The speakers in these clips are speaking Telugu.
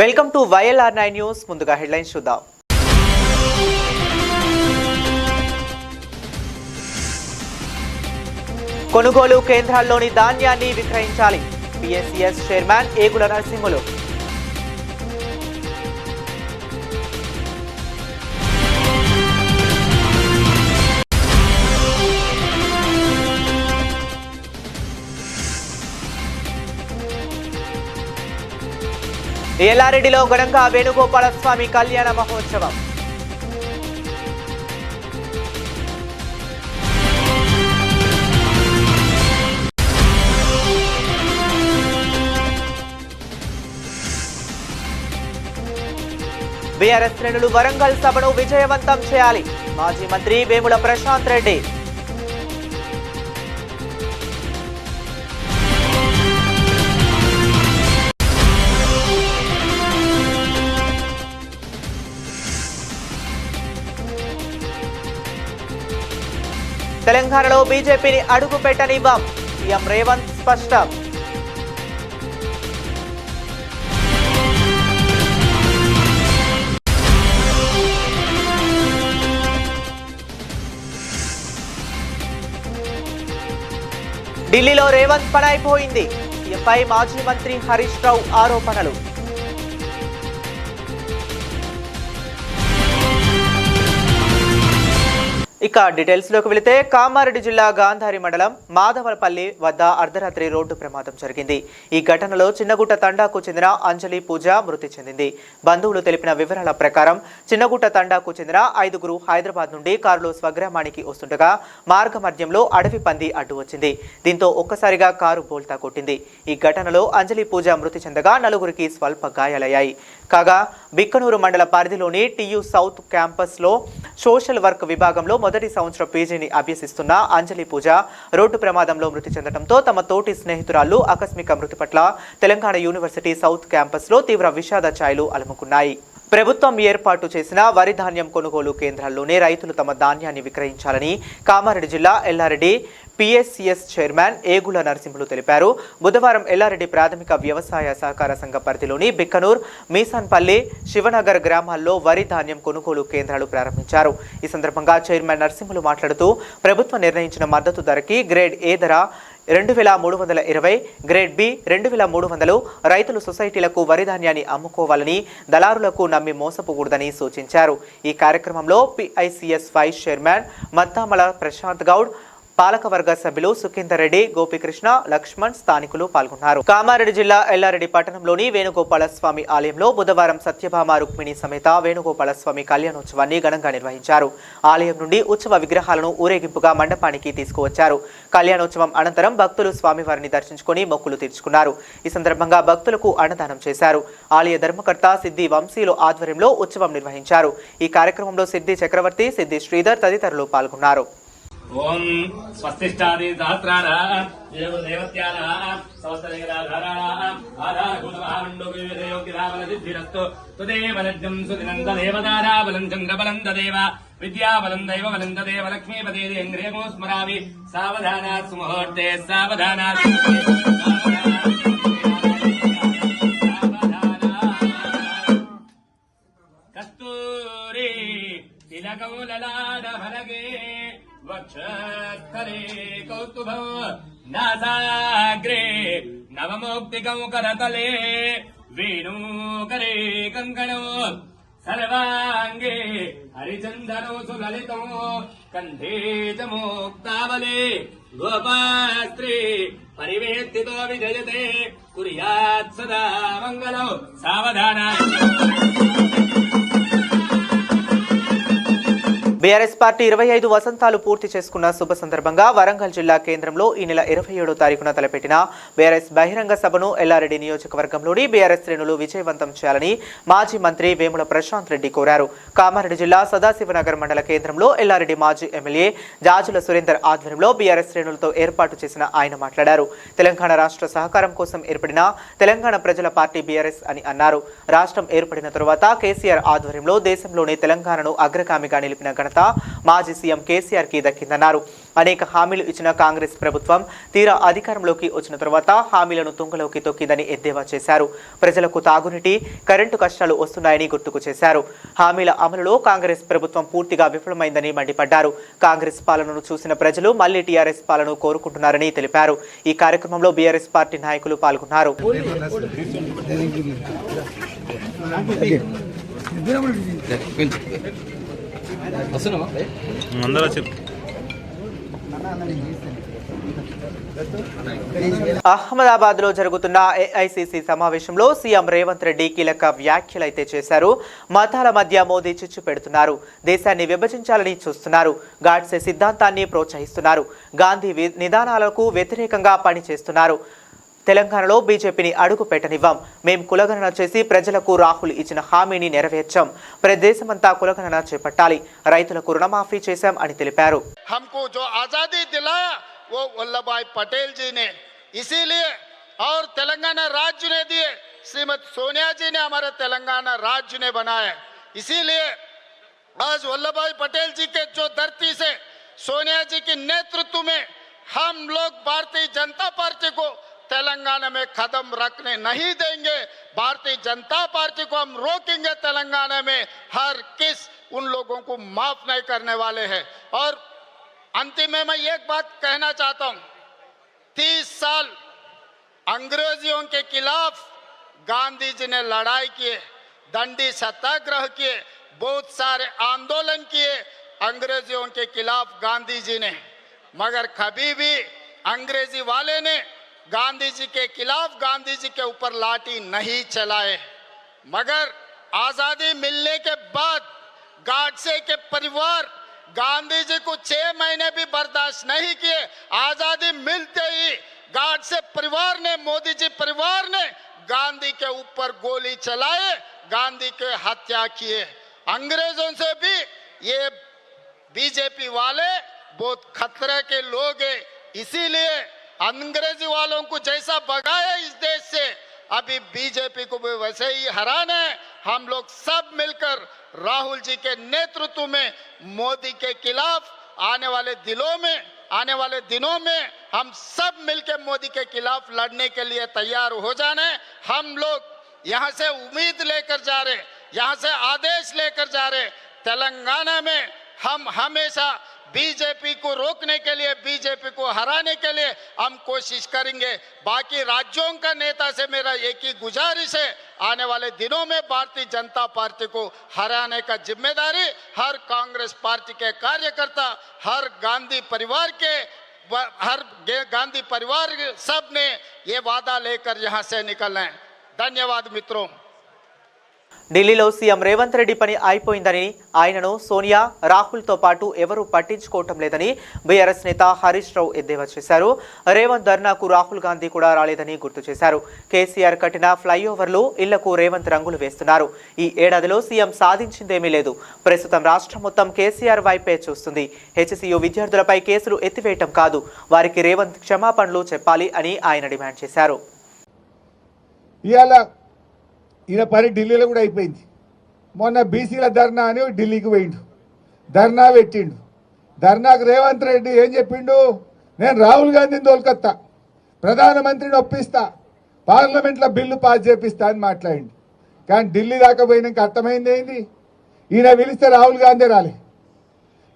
Welcome to YLR nine news ముందుగా హెడ్లైన్స్ చూద్దాం. కొనుగోలు కేంద్రాల్లోని ధాన్యాన్ని విక్రయించాలి. PSCS chairman Egula Narasimhulu. ఎల్లారెడ్డిలో ఘనంగా వేణుగోపాల స్వామి కళ్యాణ మహోత్సవం. బీఆర్ఎస్ శ్రేణులు వరంగల్ సభను విజయవంతం చేయాలి. మాజీ మంత్రి వేముల ప్రశాంత్ రెడ్డి. తెలంగాణలో బీజేపీని అడుగు పెట్టనివ్వం సీఎం రేవంత్ స్పష్టం. ఢిల్లీలో రేవంత్ పడైపోయింది సీఎంపై మాజీ మంత్రి హరీష్ రావు ఆరోపణలు. ఇక డీటెయిల్స్లోకి వెళితే కామారెడ్డి జిల్లా గాంధారి మండలం మాధవలపల్లి వద్ద అర్ధరాత్రి రోడ్డు ప్రమాదం జరిగింది. ఈ ఘటనలో చిన్నగుట్ట తండాకు చెందిన అంజలి పూజ మృతి చెందింది. బంధువులు తెలిపిన వివరాల ప్రకారం చిన్నగుట్ట తండాకు చెందిన ఐదుగురు హైదరాబాద్ నుండి కారులో స్వగ్రామానికి వస్తుండగా మార్గ మధ్యంలో అడవి పంది అడ్డు వచ్చింది. దీంతో ఒక్కసారిగా కారు బోల్తా కొట్టింది. ఈ ఘటనలో అంజలి పూజ మృతి చెందగా నలుగురికి స్వల్ప గాయాలయ్యాయి. కాగా బిక్కనూరు మండల పరిధిలోని టీయూ సౌత్ క్యాంపస్లో సోషల్ వర్క్ విభాగంలో మొదటి సంవత్సరం పీజీని అభ్యసిస్తున్న అంజలి పూజ రోడ్డు ప్రమాదంలో మృతి చెందడంతో తమ తోటి స్నేహితురాలు ఆకస్మిక మృతి పట్ల తెలంగాణ యూనివర్సిటీ సౌత్ క్యాంపస్లో తీవ్ర విషాద ఛాయలు అలుముకున్నాయి. ప్రభుత్వం ఏర్పాటు చేసిన వరి ధాన్యం కొనుగోలు కేంద్రాల్లోనే రైతులు తమ ధాన్యాన్ని విక్రయించాలని కామారెడ్డి జిల్లా ఎల్లారెడ్డి పిఎస్సిఎస్ చైర్మన్ ఏగుల నరసింహులు తెలిపారు. బుధవారం ఎల్లారెడ్డి ప్రాథమిక వ్యవసాయ సహకార సంఘ పరిధిలోని బిక్కనూర్ మీసాన్పల్లి శివనగర్ గ్రామాల్లో వరి ధాన్యం కొనుగోలు కేంద్రాలు ప్రారంభించారు. ఈ సందర్భంగా చైర్మన్ నరసింహులు మాట్లాడుతూ ప్రభుత్వం నిర్ణయించిన మద్దతు ధరకి గ్రేడ్ ఏ ధర రెండు వేల మూడు వందల ఇరవై గ్రేడ్ బి రెండు వేల మూడు వందలు రైతులు సొసైటీలకు వరి ధాన్యాన్ని అమ్ముకోవాలని దళారులకు నమ్మి మోసపోకూడదని సూచించారు. ఈ కార్యక్రమంలో PICS vice chairman Mattamala Prashanth Goud పాలకవర్గ సభ్యులు సుఖేందర్ రెడ్డి గోపికృష్ణ లక్ష్మణ్ స్థానికులు పాల్గొన్నారు. కామారెడ్డి జిల్లా ఎల్లారెడ్డి పట్టణంలోని వేణుగోపాల స్వామి ఆలయంలో బుధవారం సత్యభామ రుక్మిణి సమేత వేణుగోపాల స్వామి కళ్యాణోత్సవాన్ని ఘనంగా నిర్వహించారు. ఆలయం నుండి ఉత్సవ విగ్రహాలను ఊరేగింపుగా మండపానికి తీసుకువచ్చారు. కళ్యాణోత్సవం అనంతరం భక్తులు స్వామివారిని దర్శించుకుని మొక్కులు తీర్చుకున్నారు. ఈ సందర్భంగా భక్తులకు అన్నదానం చేశారు. ఆలయ ధర్మకర్త సిద్ధి వంశీలు ఆధ్వర్యంలో ఉత్సవం నిర్వహించారు. ఈ కార్యక్రమంలో సిద్ధి చక్రవర్తి సిద్ధి శ్రీధర్ తదితరులు పాల్గొన్నారు. ఓం స్వస్తిష్టాది సహస్రారాం దేవదేవత్యానాం సమస్తదేవతాధారాణాం ఆధారభూతమహామండోగిరావలసిద్ధిరస్తు తుదేవ లజ్జం చంద్రబలం తదేవ విద్యాబలం దైవబలం తదేవ లక్ష్మీపదేంద్రియమో స్మరామి. సావధానాత్ సుముహూర్తే సావధానాత్ కస్తూరి తిలకౌలలాడభరగే వక్షస్థలే కౌస్తుభం నాసాగ్రే నవమౌక్తికౌకరతలే వేణూకరే కంకణో సర్వాంగే హరిచందనో సులలితో కంధే చ మోక్తావలే గోపాస్త్రీ పరివేత్తితో విజయతే కుర్యాత్ సదా మంగళం సావధాన బీఆర్ఎస్ పార్టీ ఇరవై ఐదు వసంతాలు పూర్తి చేసుకున్న శుభ సందర్భంగా వరంగల్ జిల్లా కేంద్రంలో ఈ నెల ఇరవై ఏడో తారీఖున తలపెట్టిన బీఆర్ఎస్ బహిరంగ సభను ఎల్లారెడ్డి నియోజకవర్గంలోని బీఆర్ఎస్ శ్రేణులు విజయవంతం చేయాలని మాజీ మంత్రి వేముల ప్రశాంత్ రెడ్డి కోరారు. కామారెడ్డి జిల్లా సదాశివనగర్ మండల కేంద్రంలో ఎల్లారెడ్డి మాజీ ఎమ్మెల్యే జాజుల సురేందర్ ఆధ్వర్యంలో బీఆర్ఎస్ శ్రేణులతో ఏర్పాటు చేసిన ఆయన మాట్లాడారు. తెలంగాణ రాష్ట్ర సహకారం కోసం ఏర్పడిన తెలంగాణ ప్రజల పార్టీ బీఆర్ఎస్ అని అన్నారు. రాష్ట్రం ఏర్పడిన తరువాత కేసీఆర్ ఆధ్వర్యంలో దేశంలోనే తెలంగాణను అగ్రగామిగా నిలిపిన ఘనత మాజీ సీఎం కేసీఆర్కి దక్కిందన్నారు అనేక హామీలు ఇచ్చిన కాంగ్రెస్ ప్రభుత్వం తీరా అధికారంలోకి వచ్చిన తర్వాత హామీలను తుంగలోకి తొక్కిందని ఎద్దేవా చేశారు. ప్రజలకు తాగునీటి కరెంటు కష్టాలు వస్తున్నాయని గుర్తుకు చేశారు. హామీల అమలులో కాంగ్రెస్ ప్రభుత్వం పూర్తిగా విఫలమైందని మండిపడ్డారు. కాంగ్రెస్ పాలనను చూసిన ప్రజలు మళ్ళీ టీఆర్ఎస్ పాలన కోరుకుంటున్నారని తెలిపారు. ఈ కార్యక్రమంలో బీఆర్ఎస్ పార్టీ నాయకులు పాల్గొన్నారు. అందరూ అహ్మదాబాద్లో జరుగుతున్న ఏఐసిసి సమావేశంలో సీఎం రేవంత్ రెడ్డి కీలక వ్యాఖ్యలైతే చేశారు. మతాల మధ్య మోదీ చిచ్చు పెడుతున్నారు. దేశాన్ని విభజించాలని చూస్తున్నారు. గాడ్సే సిద్ధాంతాన్ని ప్రోత్సహిస్తున్నారు. గాంధీ నిదానాలకు వ్యతిరేకంగా పనిచేస్తున్నారు. తెలంగాణలో బీజేపీని అడుగు పెట్టనివ్వం మేం కులగణన చేసి ప్రజలకు రాహుల్ ఇచ్చిన హామీని నెరవేర్చాం ప్రదేశమంతా కులగణన చేపట్టాలి రైతులకు రుణమాఫీ చేశాం అని తెలిపారు हमको जो आजादी दिलाया वो वल्लभ भाई पटेल जी ने इसीलिए और तेलंगाना राज्य ने दिए श्रीमती सोनिया जी ने हमारे तेलंगाना राज्य ने बनाया इसीलिए आज वल्लभ भाई पटेल जी के जो धरती से सोनिया जी के नेतृत्व में हम लोग भारतीय जनता पार्टी को तेलंगाना में कदम रखने नहीं देंगे। भारतीय जनता पार्टी को हम रोकेंगे तेलंगाना में। हर किस उन लोगों को माफ़ नहीं करने वाले हैं। और अंतिम में मैं एक बात कहना चाहता हूँ। तीस साल अंग्रेजियों के खिलाफ गांधी जी ने लड़ाई किए, दंडी सत्याग्रह किए, बहुत सारे आंदोलन किए अंग्रेजियों के खिलाफ गांधी जी ने। मगर कभी भी अंग्रेज़ी वाले ने गांधी जी के खिलाफ गांधी जी के ऊपर लाठी नहीं चलाए। मगर आज़ादी मिलने के बाद गाडसे के परिवार गांधी जी को छह महीने भी बर्दाश्त नहीं किए। आज़ादी मिलते ही गाडसे परिवार ने, मोदी जी परिवार ने गांधी के ऊपर गोली चलाए, गांधी के हत्या किए। अंग्रेज़ों से भी ये बीजेपी वाले बहुत खतरे के लोग हैं। इसीलिए अंग्रेज़ी वालों को जैसा भगाया इस देश से, अभी बीजेपी को भी वैसे ही हराना है। हम लोग सब मिलकर राहुल जी के नेतृत्व में, मोदी के खिलाफ आने वाले दिनों में, आने वाले दिनों में हम सब मिलकर मोदी के खिलाफ लड़ने के लिए तैयार हो जाने। हम लोग यहाँ से उम्मीद लेकर जा रहे, यहाँ से आदेश लेकर जा रहे। तेलंगाना में हम हमेशा बीजेपी को रोकने के लिए, बीजेपी को हराने के लिए हम कोशिश करेंगे। बाकी राज्यों का नेता से मेरा एक ही गुजारिश है, आने वाले दिनों में भारतीय जनता पार्टी को हराने का ज़िम्मेदारी हर कांग्रेस पार्टी के कार्यकर्ता, हर गांधी परिवार के, हर गांधी परिवार सबने ये वादा लेकर यहाँ से निकलना है। धन्यवाद मित्रों। ఢిల్లీలో సీఎం రేవంత్ రెడ్డి పని అయిపోయిందని ఆయనను సోనియా రాహుల్తో పాటు ఎవరూ పట్టించుకోవటం లేదని బీఆర్ఎస్ నేత హరీష్ రావు ఎద్దేవా చేశారు. రేవంత్ ధర్నాకు రాహుల్ గాంధీ కూడా రాలేదని గుర్తు చేశారు. కేసీఆర్ కట్టిన ఫ్లైఓవర్లు ఇళ్ళకు రేవంత్ రంగులు వేస్తున్నారు. ఈ ఏడాదిలో సీఎం సాధించిందేమీ లేదు. ప్రస్తుతం రాష్ట్రం మొత్తం కేసీఆర్ వైపే చూస్తుంది. హెచ్సియు విద్యార్థులపై కేసులు ఎత్తివేయటం కాదు. వారికి రేవంత్ క్షమాపణలు చెప్పాలి అని ఆయన డిమాండ్ చేశారు. ఈయన పని ఢిల్లీలో కూడా అయిపోయింది. మొన్న బీసీల ధర్నా అని ఢిల్లీకి పోయిండు. ధర్నా పెట్టిండు. ధర్నాకు రేవంత్ రెడ్డి ఏం చెప్పిండు? నేను రాహుల్ గాంధీని తోలుకొత్తా. ప్రధానమంత్రిని ఒప్పిస్తా. పార్లమెంట్లో బిల్లు పాస్ చేపిస్తా అని మాట్లాడిండు. కానీ ఢిల్లీ దాకా పోయినాక అర్థమైంది ఏంది? ఈయన పిలిస్తే రాహుల్ గాంధీ రాలే.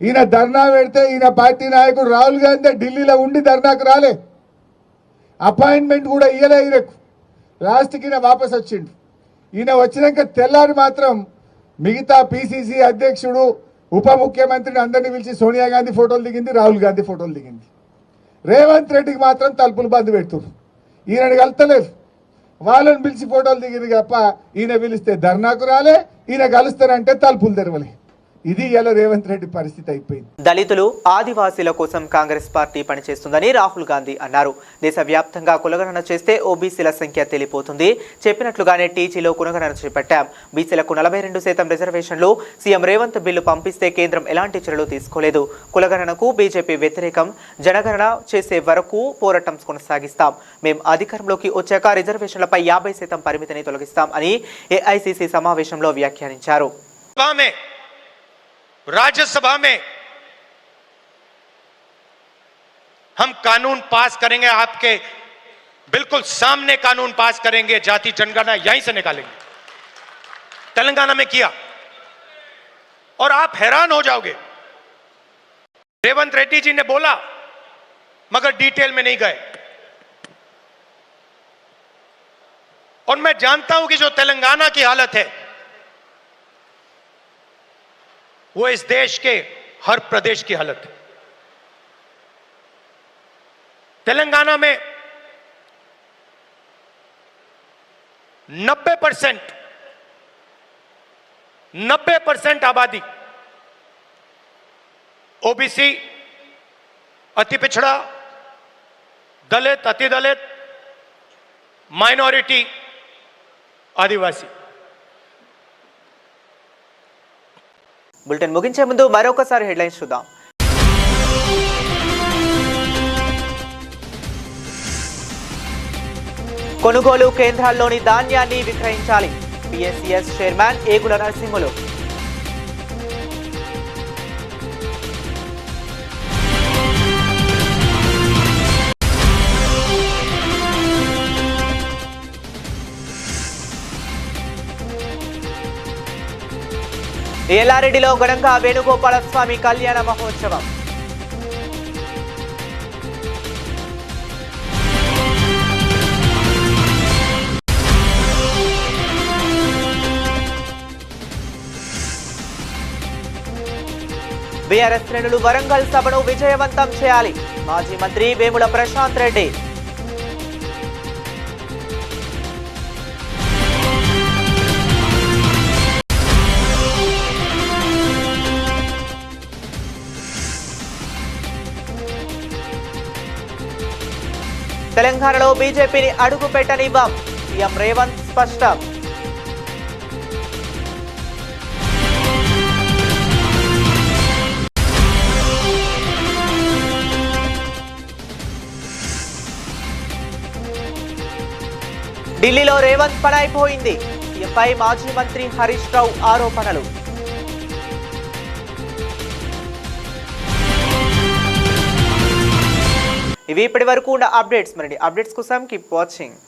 ఈయన ధర్నా పెడితే ఈయన పార్టీ నాయకుడు రాహుల్ గాంధీ ఢిల్లీలో ఉండి ధర్నాకు రాలే. అపాయింట్మెంట్ కూడా ఇయ్యలే ఈయనకు. లాస్ట్కి ఈయన వాపస్ వచ్చిండు ఈయన వచ్చినాక తెల్లారి మాత్రం మిగతా పిసిసి అధ్యక్షుడు ఉప ముఖ్యమంత్రిని అందరినీ పిలిచి సోనియా గాంధీ ఫోటోలు దిగింది రాహుల్ గాంధీ ఫోటోలు దిగింది. రేవంత్ రెడ్డికి మాత్రం తలుపులు బంద్ పెడుతున్నారు ఈయనని కలతలేరు వాళ్ళని పిలిచి ఫోటోలు దిగింది తప్ప ఈయన పిలిస్తే ధర్నాకు రాలే ఈయన కలుస్తారంటే తలుపులు తెరవలే. ఇది ఇలా రేవంత్ రెడ్డి పరిస్థితి అయిపోయింది. దళితులు ఆదివాసీల కోసం కాంగ్రెస్ పార్టీ పనిచేస్తుందని రాహుల్ గాంధీ అన్నారు. దేశవ్యాప్తంగా కులగణన చేస్తే ఓబీసీల సంఖ్య తెలిపోతుంది. చెప్పినట్లుగానే టీజీలో కులగణన చేపట్టాం. బీసీలకు నలభై రెండు శాతం రిజర్వేషన్లు సీఎం రేవంత్ బిల్లు పంపిస్తే కేంద్రం ఎలాంటి చర్యలు తీసుకోలేదు. కులగణనకు బీజేపీ వ్యతిరేకం. జనగణన చేసే వరకు పోరాటం కొనసాగిస్తాం. మేం అధికారంలోకి వచ్చాక రిజర్వేషన్లపై యాభై శాతం పరిమితిని తొలగిస్తాం అని ఏఐసిసి సమావేశంలో వ్యాఖ్యానించారు. राज्यसभा में हम कानून पास करेंगे, आपके बिल्कुल सामने कानून पास करेंगे, जाति जनगणना यहीं से निकालेंगे। तेलंगाना में किया। और आप हैरान हो जाओगे। रेवंत रेड्डी जी ने बोला, मगर डिटेल में नहीं गए। और मैं जानता हूँ कि जो तेलंगाना की हालत है वो इस देश के हर प्रदेश की हालत है। तेलंगाना में 90 परसेंट 90 परसेंट आबादी, ओबीसी, अति पिछड़ा, दलित, अति दलित, माइनॉरिटी, आदिवासी। బులెటిన్ ముగించే ముందు మరొకసారి హెడ్లైన్స్ చూద్దాం. కొనుగోలు కేంద్రాల్లోని ధాన్యాన్ని విక్రయించాలి. PSCS chairman Egula Narasimhulu. ఎల్లారెడ్డిలో ఘనంగా వేణుగోపాల స్వామి కళ్యాణ మహోత్సవం. బీఆర్ఎస్ శ్రేణులు వరంగల్ సభను విజయవంతం చేయాలి. మాజీ మంత్రి వేముల ప్రశాంత్ రెడ్డి. తెలంగాణలో బీజేపీని అడుగు పెట్టనివ్వం సీఎం రేవంత్ స్పష్టం. ఢిల్లీలో రేవంత్ పడైపోయింది. సీఎంపై మాజీ మంత్రి హరీష్ రావు ఆరోపణలు. ఇవి ఇప్పటి వరకు ఉన్న అప్డేట్స్. మరి అప్డేట్స్ కోసం కీప్ వాచింగ్